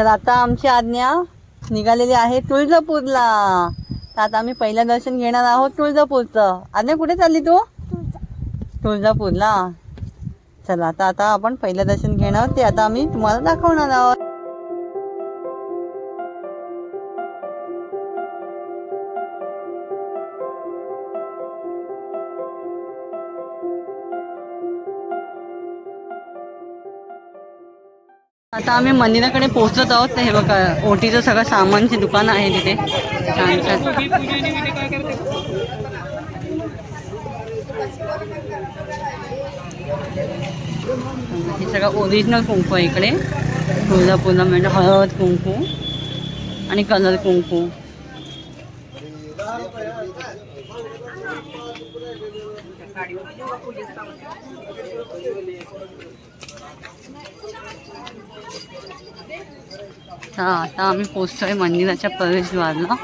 तर आता आमची आज्ञा निघालेली आहे तुळजापूरला. तर आता आम्ही पहिलं दर्शन घेणार आहोत तुळजापूरचं. आज्ञा कुठे चालली तू? तुळजापूरला. चला आता आता आपण पहिलं दर्शन घेणार ते आता आम्ही तुम्हाला दाखवणार आहोत. आता आम्ही मंदिराकडे पोहोचत आहोत. हे बघा ओटीचं सगळं सामानचे दुकान आहे तिथे. छान छान. हे सगळं ओरिजिनल कुंकू आहे इकडे. तुळजापूरला म्हणजे हळद कुंकू आणि कलर कुंकू. हा आता आम्ही पोचतोय मंदिराच्या प्रवेशद्वारला.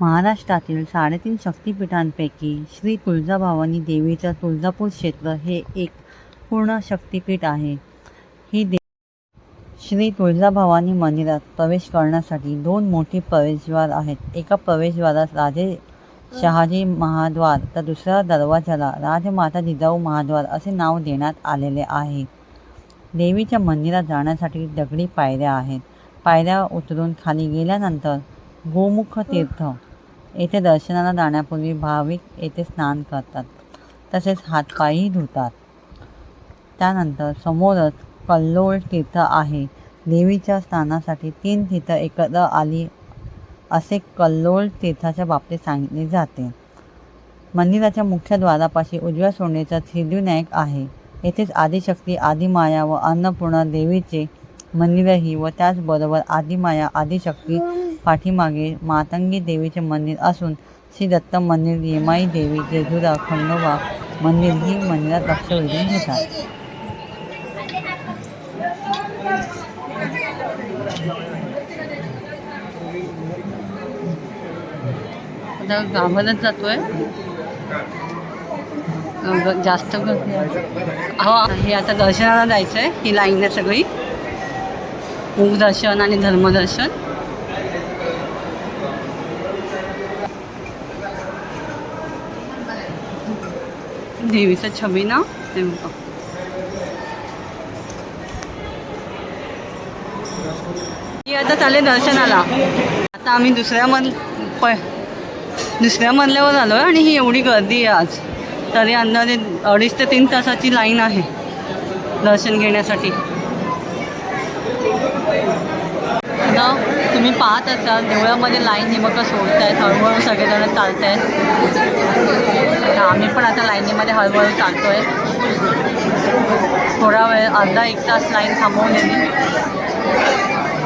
महाराष्ट्रातील साडेतीन शक्तिपीठांपैकी श्री तुळजाभवानी देवीचं तुळजापूर क्षेत्र हे एक पूर्ण शक्तिपीठ आहे. ही श्री तुळजाभवानी मंदिरात प्रवेश करण्यासाठी दोन मोठी प्रवेशद्वार आहेत. एका प्रवेशद्वारास राजे शहाजी महाद्वार तर दुसऱ्या दरवाजाला राजमाता जिजाऊ महाद्वार असे नाव देण्यात आलेले आहे. देवीच्या मंदिरात जाण्यासाठी दगडी पायऱ्या आहेत. पायऱ्या उतरून खाली गेल्यानंतर गोमुख तीर्थ. येथे दर्शनाला जाण्यापूर्वी भाविक येथे स्नान करतात. तसेच हातपायही धुतात. त्यानंतर समोरच कल्लोळ तीर्थ आहे. देवीच्या स्थानासाठी तीन तीर्थ एकत्र आली असे कल्लोळ तीर्थाच्या बाबतीत सांगितले जाते. मंदिराच्या मुख्य द्वारापाशी उजव्या सोनेचा सिद्धिविनायक आहे. येथेच आदिशक्ती आदिमाया व अन्नपूर्णा देवीचे मंदिरही व त्याचबरोबर आदिमाया आदिशक्ती पाठीमागे मातंगी देवीचे मंदिर असून श्री दत्त मंदिर येमाई देवी जेजुरा खंडोबा मंदिर ही मंदिरात लक्ष वेधून घेतात. आता गावालाच जातोय. जास्त हो हे आता दर्शनाला जायचं आहे ही लाईन आहे सगळी. मुखदर्शन दर्शन आणि धर्मदर्शन देवीचं छबी ना? ते आता चालेल दर्शनाला. आता आम्ही दुसऱ्या मन प दुसऱ्या मजल्यावर आलो आहे आणि ही एवढी गर्दी आहे आज. तरी अंदाजे अडीच ते तीन तासाची लाईन आहे दर्शन घेण्यासाठी. आता तुम्ही पाहत असाल देवळामध्ये लाईन हे सोडत आहेत हळूहळू सगळेजण चालत आहेत आम्ही पण आता लाईनीमध्ये हळूहळू चालतो आहे थोडा वेळ अर्धा एक तास लाईन थांबवलेली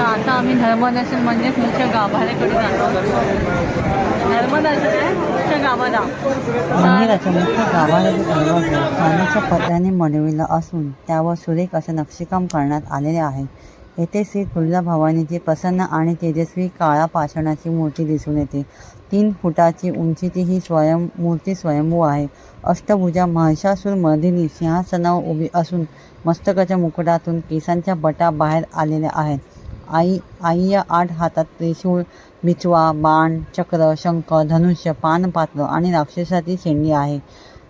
आता आम्ही धर्मदर्शन म्हणजेच मुख्य गाभाऱ्याकडे जातो. धर्मदर्शन आहे मुख्य गाभारा. मंदिराच्या मुख्य गाभाऱ्याचे दरवाजे चांदीच्या पत्र्याने बनविला असून त्यावर सुरेख असे नक्षीकाम करण्यात आलेले आहे. येथे श्री तुळजा भवानीची प्रसन्न आणि तेजस्वी काळा पाषाणाची मूर्ती दिसून येते. तीन फुटाची उंचीची ही स्वयं मूर्ती स्वयंभू आहे. अष्टभुजा महिषासूर मर्दिनी सिंहासनावर उभी असून मस्तकाच्या मुकुटातून केसांच्या बटा बाहेर आलेल्या आहेत. आई आई या आठ हातात त्रिशूळ बिचवा बाण चक्र शंख धनुष्य पानपात्र आणि राक्षसाची शेंडी आहे.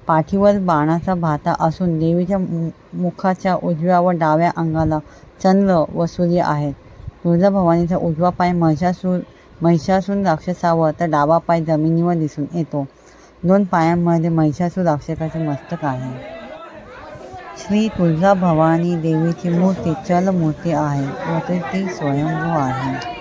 पाठीवर बाणाचा भाता असून देवीच्या मु- मुखाच्या उजव्या व डाव्या अंगाला चंद्र व सूर्य आहेत तुळजाभवानीचा उजवा पाय महिषासूर महिषासून राक्षसावर तर डावा पाय जमिनीवर दिसून येतो. दोन पायांमध्ये महिषासूर राक्षसाचे मस्तक आहे. श्री तुळजा भवानी देवीची मूर्ती चल मूर्ती आहे. व ती स्वयंभू आहे.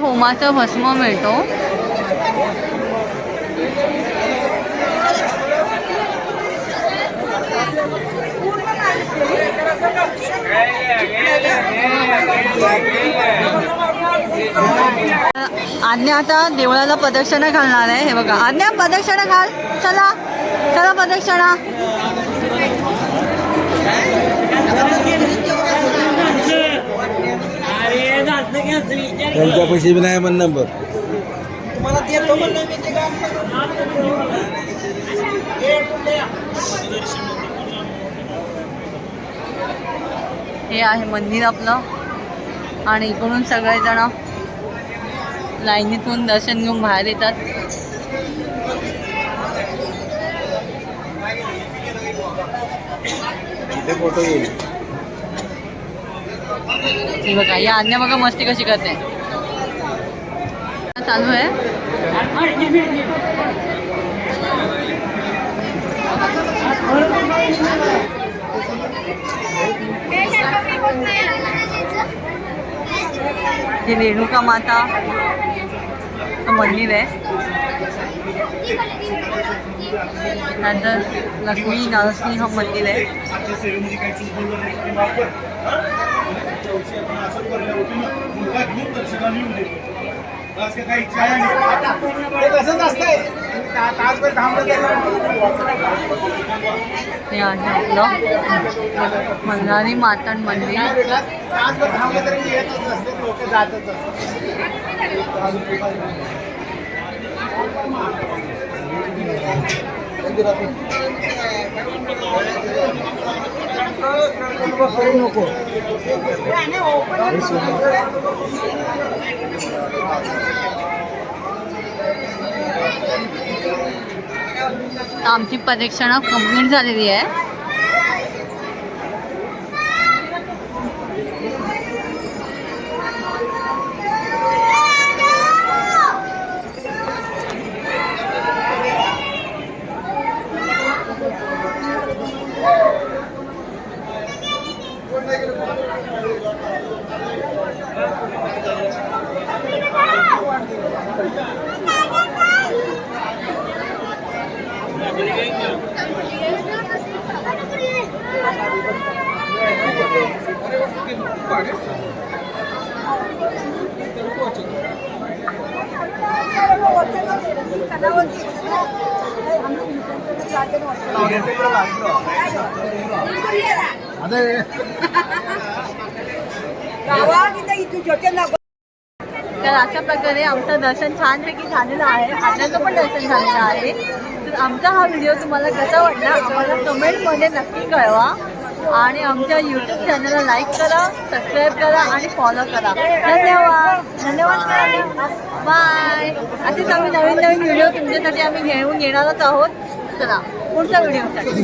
होमाचा भस्म मिळतो आज्ञा आता देवळाला प्रदक्षिणा घालणार आहे. हे बघा. आज्ञा प्रदक्षिणा घाल. चला. चला प्रदक्षिणा. त्यांच्या पैसे बी नाही म्हण नंबर हे आहे मंदिर आपलं. आणि इकडून सगळेजण लाईनीतून दर्शन घेऊन बाहेर येतात. बघा या आज्ञा बघा मस्ती कशी करते. चालू आहे. हे रेणुका माता? मंदिर आहे नंतर लक्ष्मी नरसिंह मंदिर आहे काही हे आहे आपलं मल्हारी मातण मंदिर. नको. आमची परीक्षणा कंप्लीट झालेली आहे. तर अशा प्रकारे आमचं दर्शन छानपैकी झालेलं आहे. अण्णाचं पण दर्शन झालेलं आहे. तर आमचा हा व्हिडिओ तुम्हाला कसा वाटला आम्हाला कमेंटमध्ये नक्की कळवा. आणि आमच्या यूट्यूब चॅनलला लाईक करा सबस्क्राईब करा आणि फॉलो करा. धन्यवाद. धन्यवाद बाय असेच आम्ही नवीन नवीन व्हिडिओ तुमच्यासाठी आम्ही घेऊन येणारच आहोत. ったら、本当に売れまし。